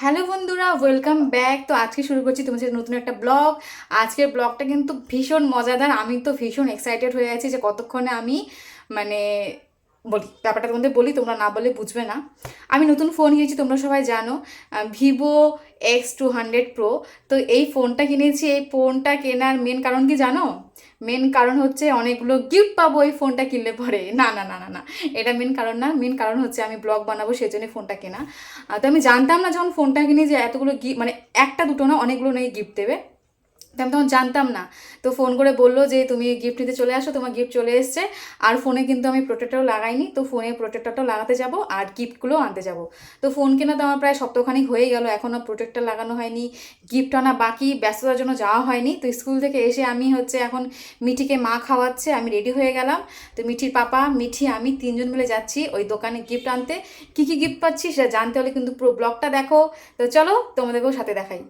Hello বন্ধুরা welcome back তো আজকে শুরু করছি তোমার সাথে নতুন একটা ব্লগ আজকের ব্লগটা কিন্তু ভীষণ মজাদার। আমি তো ভীষণ এক্সাইটেড হয়ে আছি যে কতক্ষণে আমি মানে বলি ব্যাপারটা তোমাদের বলি, তোমরা না বলে বুঝবে না। আমি নতুন ফোন কিনেছি, তোমরা সবাই জানো। Vivo X two hundred Pro তো এই ফোনটা কিনেছি, এই ফোনটা কেনার মেন কারণ কি জানো? মেন কারণ হচ্ছে অনেকগুলো গিফট পাবো এই ফোনটা কিনলে পরে। না না না না না, এটা মেন কারণ না। মেন কারণ হচ্ছে আমি ব্লগ বানাবো সেই জন্য ফোনটা কেনা তো আমি জানতাম না যখন ফোনটা কিনি যে এতগুলো গিফট মানে একটা দুটো না, অনেকগুলো নাকি গিফট দেবে। আমি তখন জানতাম না। তো ফোন করে বলল যে, তুমি গিফট নিতে চলে আসো, তোমার গিফট চলে এসছে। আর ফোনে কিন্তু আমি প্রোটেক্টরও লাগাইনি, তো ফোনে প্রোটেক্টরটাও লাগাতে যাব আর গিফটগুলো আনতে যাব। তো ফোন কেনা তো আমার প্রায় সপ্তাহখানিক হয়ে গেল এখনও প্রোটেক্টর লাগানো হয়নি গিফট আনা বাকি, ব্যস্ততার জন্য যাওয়া হয়নি। তো স্কুল থেকে এসে আমি হচ্ছে এখন মিঠিকে মা খাওয়াচ্ছে, আমি রেডি হয়ে গেলাম। তো মিঠির পাপা, মিঠি, আমি তিনজন মিলে যাচ্ছি ওই দোকানে গিফট আনতে। কী কী গিফট পাচ্ছি সেটা জানতে হলে কিন্তু পুরো ব্লগটা দেখো। তো চলো তোমাদেরকেও সাথে দেখাই।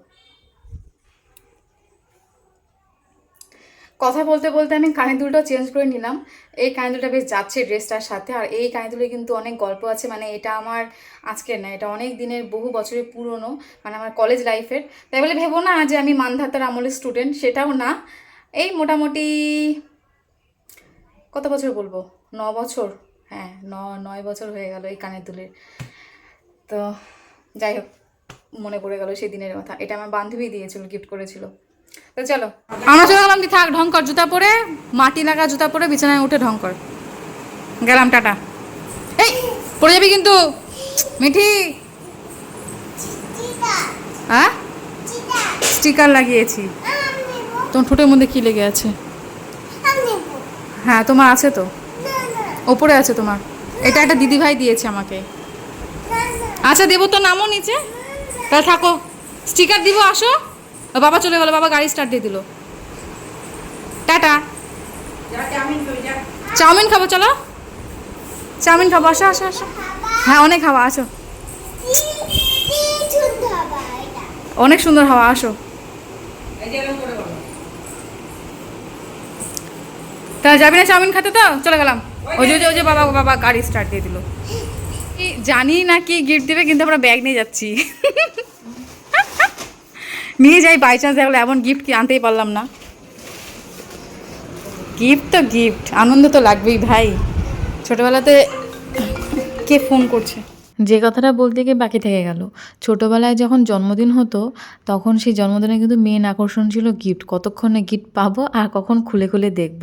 কথা বলতে বলতে আমি দুলটাও চেঞ্জ করে নিলাম। এই কানের দুলটা বেশ যাচ্ছে ড্রেসটার সাথে আর এই কানের দুলে কিন্তু অনেক গল্প আছে। মানে এটা আমার আজকের না, এটা অনেক দিনের, বহু বছরের পুরনো মানে আমার কলেজ লাইফের তাই বলে ভেবো না যে আমি মানধাতার আমলের স্টুডেন্ট সেটাও না। এই মোটামুটি কত বছর বলব? ন বছর? হ্যাঁ ন, নয় বছর হয়ে গেল এই কানের দুলের। তো যাই হোক, মনে পড়ে গেল সেই দিনের কথা। এটা আমার বান্ধবী দিয়েছিল গিফট করেছিল। চলো। আমরা চলে গেলাম তুই থাক ঢং জুতা পরে, মাটি লাগা জুতা পরে বিছানায় উঠে ঢং গেলাম, টাটা। এই, পড়ে যাবি কিন্তু। মিঠি। হ্যাঁ? স্টিকার লাগিয়েছি। তোমার ঠোঁটের মধ্যে কি লেগে আছে? হ্যাঁ তোমার আছে তো। ওপরে আছে তোমার। এটা একটা দিদিভাই দিয়েছে আমাকে। আচ্ছা দেবো তো নামও নিচে। তাহলে থাকো। স্টিকার দিব, আসো। বাবা চলে গেলো, বাবা গাড়ি স্টার্ট দিয়ে দিল। টাটা। চাউমিন খাব, চলো। চাউমিন খাব, আসো আসো আসো। হ্যাঁ অনেক হাওয়া, আসো। অনেক সুন্দর হাওয়া, আসো। তা যাবি না চাউমিন খেতে তো? চলে গেলাম। ওই যে, ওই যে- বাবা বাবা গাড়ি স্টার্ট দিয়ে দিল। জানি না কি গিফট দেবে, কিন্তু আমরা ব্যাগ নিয়ে যাচ্ছি। নিয়ে যাই বাই চান্স দেখল এমন গিফট কি আনতেই পারলাম না। গিফট তো গিফট আনন্দ তো লাগবেই ভাই। ছোটবেলাতে কে ফোন করছে? যে কথাটা বলতে গিয়ে বাকি থেকে গেল। ছোটোবেলায় যখন জন্মদিন হতো, তখন সেই জন্মদিনে কিন্তু মেন আকর্ষণ ছিল গিফট কতক্ষণে গিফট পাবো আর কখন খুলে খুলে দেখব।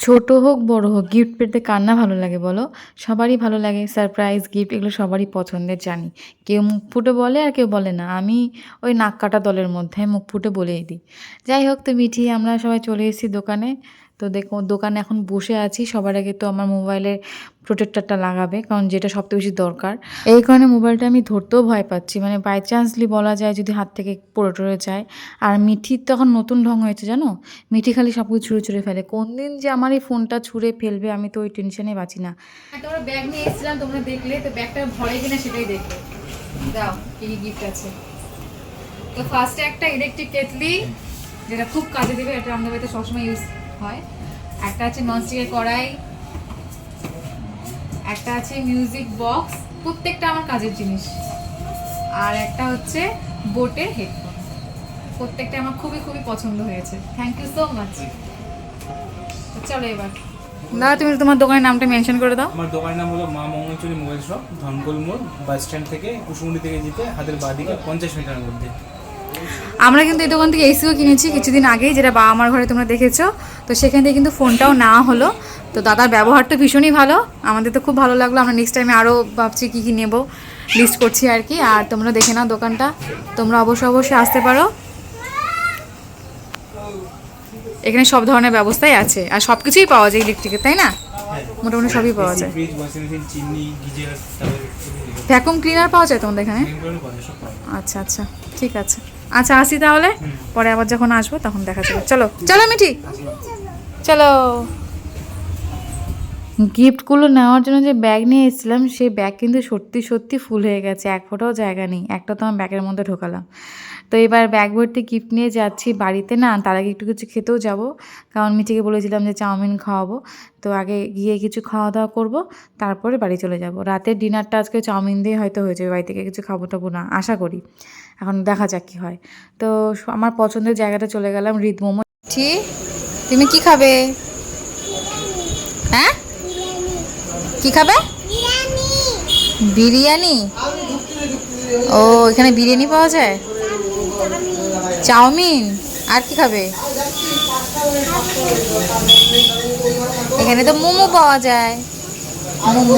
ছোট হোক, বড় হোক গিফট পেতে কার না ভালো লাগে বলো? সবারই ভালো লাগে সারপ্রাইজ গিফট এগুলো সবারই পছন্দের, জানি। কেউ মুখ ফুটে বলে আর কেউ বলে না। আমি ওই নাক কাটা দলের মধ্যে, মুখ ফুটে বলেই দিই। যাই হোক, তো মিঠি, আমরা সবাই চলে এসেছি দোকানে। তো দেখো, দোকানে এখন বসে আছি। সবার আগে তো আমার মোবাইলের প্রোটেক্টরটা লাগাবে, কারণ যেটা সবথেকে বেশি দরকার। এই কারণে মোবাইলটা আমি ধরতেও ভয় পাচ্ছি। মানে বাই চান্সলি বলা যায়, যদি হাত থেকে পড়ে টরে যায়। আর মিঠির তখন নতুন ঢং হয়েছে, জানো? মিঠি খালি সব কিছু ছুঁড়ে ছুঁড়ে ফেলে। কোন দিন যে আমার এই ফোনটা ছুঁড়ে ফেলবে, আমি তো ওই টেনশনে বাঁচি না। তোমরা ব্যাগ নিয়ে এসেছিলাম, তোমরা দেখলে, তো ব্যাগটা ভরে কিনা সেটাই দেখবে। দাও, কি কি গিফট আছে। তো ফার্স্টে একটা ইলেকট্রিক কেটলি, যেটা খুব কাজে দেবে, এটা আমাদের বাড়িতে সবসময় ইউজ হয়। একটা আছে ননস্টিকের কড়াই একটা আছে মিউজিক বক্স প্রত্যেকটা আমার কাজের জিনিস। আর একটা হচ্ছে বোটের হেডফোন। প্রত্যেকটা আমার খুবই খুবই পছন্দ হয়েছে। থ্যাংক ইউ সো মাচ চলো এবার। দাদা তুমি তোমার দোকানের নামটা মেনশন করে দাও। আমার দোকানের নাম হলো মা মঙ্গলচুরি মোবাইল শপ ধনকল মোড় বাস স্ট্যান্ড থেকে কুসুমুড়ি থেকে যেতে হাতের বাঁ দিকে পঞ্চাশ মিটারের মধ্যে। আমরা কিন্তু এই দোকান থেকে এসিও কিনেছি কিছুদিন আগেই যেটা বাবা আমার ঘরে তোমরা দেখেছ। তো সেখান থেকে কিন্তু ফোনটাও নেওয়া হলো। তো দাদার ব্যবহার তো ভীষণই ভালো। আমাদের তো খুব ভালো লাগল। আমরা নেক্সট টাইমে আরও ভাবছি কী কী নেব। লিস্ট করছি আর কি। আর তোমরা দেখে নাও দোকানটা। তোমরা অবশ্যই অবশ্যই আসতে পারো। এখানে সব ধরনের ব্যবস্থাই আছে। আর সব কিছুই পাওয়া যায় ইলেকট্রিকের তাই না? মোটামুটি সবই পাওয়া যায়। ভ্যাকুম ক্লিনার পাওয়া যায় তোমাদের এখানে। আচ্ছা আচ্ছা। ঠিক আছে। আচ্ছা আসি তাহলে। পরে আবার যখন আসব তখন দেখা যাবে। চলো চলো মিঠি। চলো। গিফটগুলো নেওয়ার জন্য যে ব্যাগ নিয়ে এসেছিলাম সেই ব্যাগ কিন্তু সত্যি সত্যি ফুল হয়ে গেছে। এক ফোঁটাও জায়গা নেই। একটা তো আমার ব্যাগের মধ্যে ঢোকালাম। তো এবার ব্যাগ ভর্তি গিফট নিয়ে যাচ্ছি বাড়িতে না তার আগে একটু কিছু খেতেও যাব। কারণ মিঠিকে বলেছিলাম যে চাউমিন খাওয়াবো। তো আগে গিয়ে কিছু খাওয়া দাওয়া করব তারপরে বাড়ি চলে যাব। রাতের ডিনারটা আজকে চাউমিন দিয়ে হয়তো হয়ে যাবে। বাড়ি থেকে কিছু খাব টাবো না আশা করি। এখন দেখা যাক কী হয়। তো আমার পছন্দের জায়গাটা চলে গেলাম হৃদ মোমো ঠিক তুমি কি খাবে? হ্যাঁ? কি খাবে? বিরিয়ানি। ও, এখানে বিরিয়ানি পাওয়া যায়? চাউমিন। আর কি খাবে? এখানে তো মোমো পাওয়া যায়। মোমো।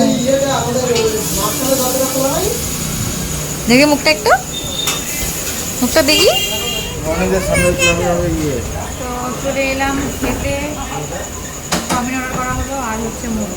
দেখি মুখটা একটু। মুখটা দেখি। চলে এলাম খেতে। চাউমিন অর্ডার করা হলো, আর হচ্ছে মোমো।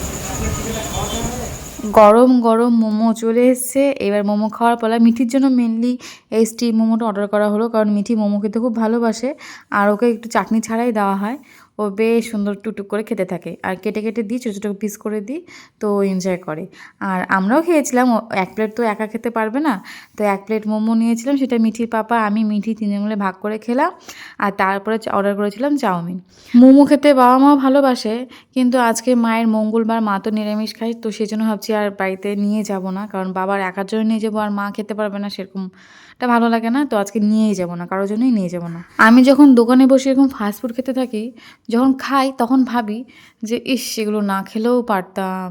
গরম গরম মোমো চলে এসছে। এবার মোমো খাওয়ার পালা। মিঠির জন্য মেনলি এই স্টিম মোমোটা অর্ডার করা হলো, কারণ মিঠি মোমো খেতে খুব ভালোবাসে, আর ওকে একটু চাটনি ছাড়াই দেওয়া হয়। ও বেশ সুন্দর টুকটুক করে খেতে থাকে। আর কেটে কেটে দিই, ছোটো ছোটো পিস করে দিই, তো এনজয় করে। আর আমরাও খেয়েছিলাম এক প্লেট তো একা খেতে পারবে না। তো এক প্লেট মোমো নিয়েছিলাম, সেটা মিঠির পাপা, আমি, মিঠি তিনজন মিলে ভাগ করে খেলাম। আর তারপরে অর্ডার করেছিলাম চাউমিন। মোমো খেতে বাবা মাও ভালোবাসে, কিন্তু আজকে মায়ের মঙ্গলবার, মা তো নিরামিষ খায়, তো সেই জন্য ভাবছি আর বাড়িতে নিয়ে যাব না। কারণ বাবার একার জন্য নিয়ে যাব, আর মা খেতে পারবে না সেরকমটা ভালো লাগে না, তো আজকে নিয়েই যাব না, কারোর জন্যই নিয়ে যাব না। আমি যখন দোকানে বসে এরকম ফাস্টফুড খেতে থাকি, যখন খাই তখন ভাবি যে, ইস সেগুলো না খেলেও পারতাম।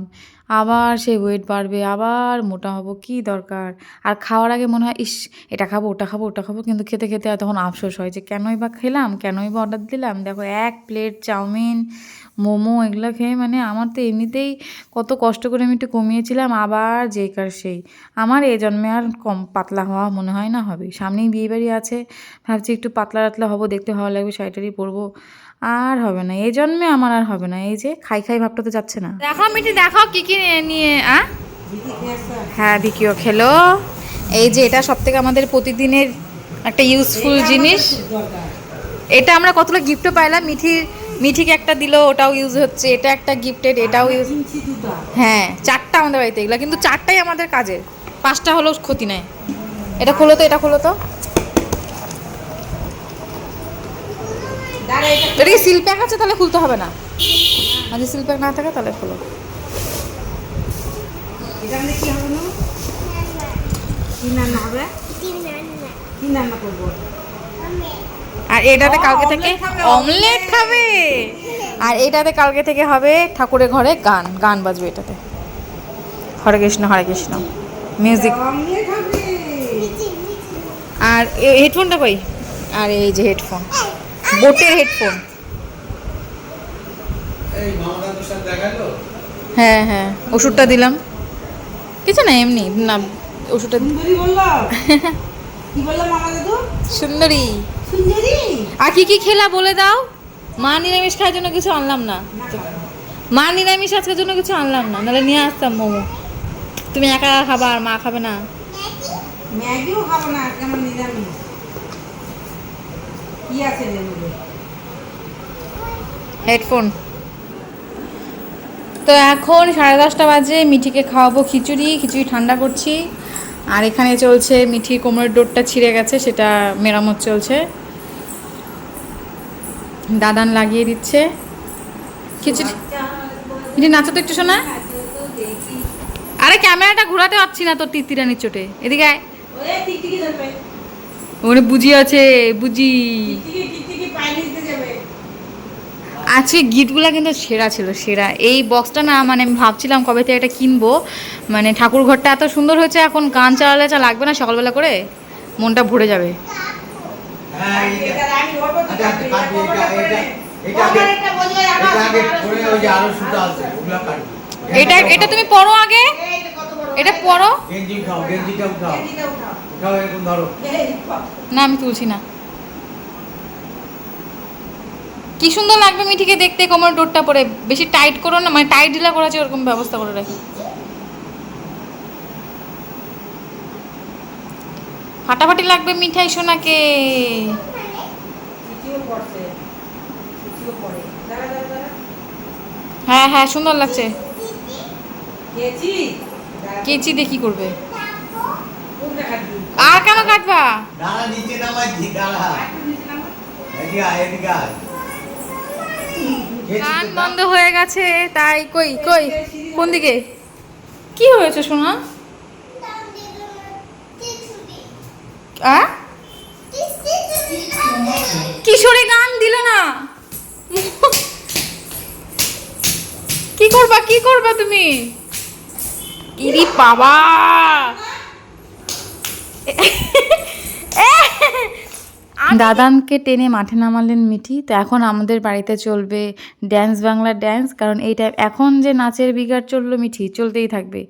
আবার সেই ওয়েট বাড়বে, আবার মোটা হব, কি দরকার? আর খাওয়ার আগে মনে হয়, ইস, এটা খাব, ওটা খাব ওটা খাব, কিন্তু খেতে খেতে তখন আফসোস হয় যে কেনই বা খেলাম, কেনই বা অর্ডার দিলাম। দেখো, এক প্লেট চাউমিন, মোমো, এগুলো খেয়ে মানে আমার তো এমনিতেই কত কষ্ট করে আমি একটু কমিয়েছিলাম, আবার যে কার সেই। আমার এ জন্মে আর কম পাতলা হওয়া মনে হয় না হবে। সামনেই বিয়েবাড়ি আছে, ভাবছি একটু পাতলা টাতলা হব, দেখতে ভালো লাগবে শাড়িটারি পরবো। আর হবে না এই জন্মে আমার আর হবে না এই যে খাই খাই ভাবটা তো যাচ্ছে না। দেখাও মিটি দেখাও কি কি নিয়ে- নিয়ে আ? হ্যাঁ ভিকিও খেলো। এই যে এটা সব থেকে আমাদের প্রতিদিনের একটা ইউজফুল জিনিস। এটা আমরা কতগুলো গিফটও পাইলাম মিঠির মিঠিকে একটা দিলো ওটাও ইউজ হচ্ছে এটা একটা গিফটেড এটাও ইউজ হ্যাঁ চারটা আমাদের বাড়িতে এগুলো কিন্তু চারটাই আমাদের কাজের পাঁচটা হলেও ক্ষতি নাই। এটা খোলো তো এটা খোলো তো। এটা কি সিল প্যাক আছে তাহলে খুলতে হবে না। আর যদি সিল প্যাক না থাকে তাহলে খোলো। কি হবে না কি রান্না হবে? কি রান্না করব? আর এটাতে কালকে থেকে অমলেট খাবে! আর এটাতে কালকে থেকে হবে ঠাকুরের ঘরে গান। গান বাজবে এটাতে। হরে কৃষ্ণ হরে কৃষ্ণ। মিউজিক আর হেডফোনটা কই? আর এই যে হেডফোন বোটের হেডফোন হ্যাঁ হ্যাঁ ওষুধটা দিলাম। কিছু না এমনি না ওষুধটা সুন্দরী বলল? কি বললাম মামা দাদু সুন্দরী। সুন্দরী? আর কি কি খেলা বলে দাও? মা নিরামিষ খাওয়ার জন্য কিছু আনলাম না। মা নিরামিষ আজকের জন্য কিছু আনলাম না নাহলে নিয়ে আসতাম মোমো। তুমি একা একা খাবা আর মা খাবে না। ম্যাগিও খাব না আজকে আমার নিরামিষ। কি আছে এর হেডফোন। তো এখন সাড়ে দশটা বাজে মিঠিকে খাওয়াবো খিচুড়ি খিচুড়ি ঠান্ডা করছি। আর এখানে চলছে মিঠির কোমরের ডোরটা ছিঁড়ে গেছে সেটা মেরামত চলছে। দাদান লাগিয়ে দিচ্ছে। খিচুড়ি মিঠি নাচো তো একটু শোনা। আরে ক্যামেরাটা ঘোরাতে পারছি না তোর তিতিরানির চোটে। এদিকে আয়। ওখানে বুঝি আছে, বুঝি। আজকে গিফটগুলো কিন্তু সেরা ছিল, সেরা। এই বক্সটা না মানে ভাবছিলাম কবে থেকে এটা কিনবো। মানে ঠাকুর ঘরটা এত সুন্দর হয়েছে, এখন গান চালালে চা লাগবে না সকালবেলা করে, মনটা ভরে যাবে। এটা এটা তুমি পড়ো আগে? এটা পড়ো গেঞ্জিটা উঠাও গেঞ্জিটা উঠাও। না আমি তুলছি না। কি সুন্দর লাগবে মিঠিকে দেখতে কোমর ডোরটা পরে। বেশি টাইট করো না মানে টাইট ঢিলা করা আছে ওরকম ব্যবস্থা করে রাখি। ফাটাফাটি লাগবে মিঠাই সোনাকে। হ্যাঁ হ্যাঁ সুন্দর লাগছে। কেচি দিয়ে কি করবে? আর কেন কাটবা? দাঁড়া নিচে নামাচ্ছি দাঁড়া। এদিকে আয় এদিকে আয়। গান বন্ধ হয়ে গেছে তাই কই কই? কোন দিকে? কি হয়েছে সোনা? আ? কিশোরী গান দিল না। কি করবা কি করবা তুমি? ইরি বাবা! দাদানকে টেনে মাঠে নামালেন মিঠি। তো এখন আমাদের বাড়িতে চলবে ড্যান্স বাংলা ড্যান্স কারণ এই টাইম এখন যে নাচের বিগার চলল মিঠি, চলতেই থাকবে।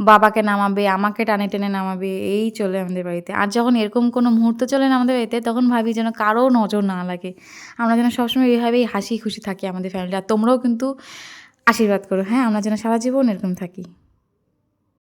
বাবাকে নামাবে, আমাকে টানে টেনে নামাবে, এই চলে আমাদের বাড়িতে। আর যখন এরকম কোনো মুহূর্ত চলে না আমাদের বাড়িতে, তখন ভাবি যেন কারও নজর না লাগে। আমরা যেন সবসময় এইভাবেই হাসি খুশি থাকি আমাদের ফ্যামিলি আর তোমরাও কিন্তু আশীর্বাদ করো হ্যাঁ? আমরা যেন সারা জীবন এরকম থাকি।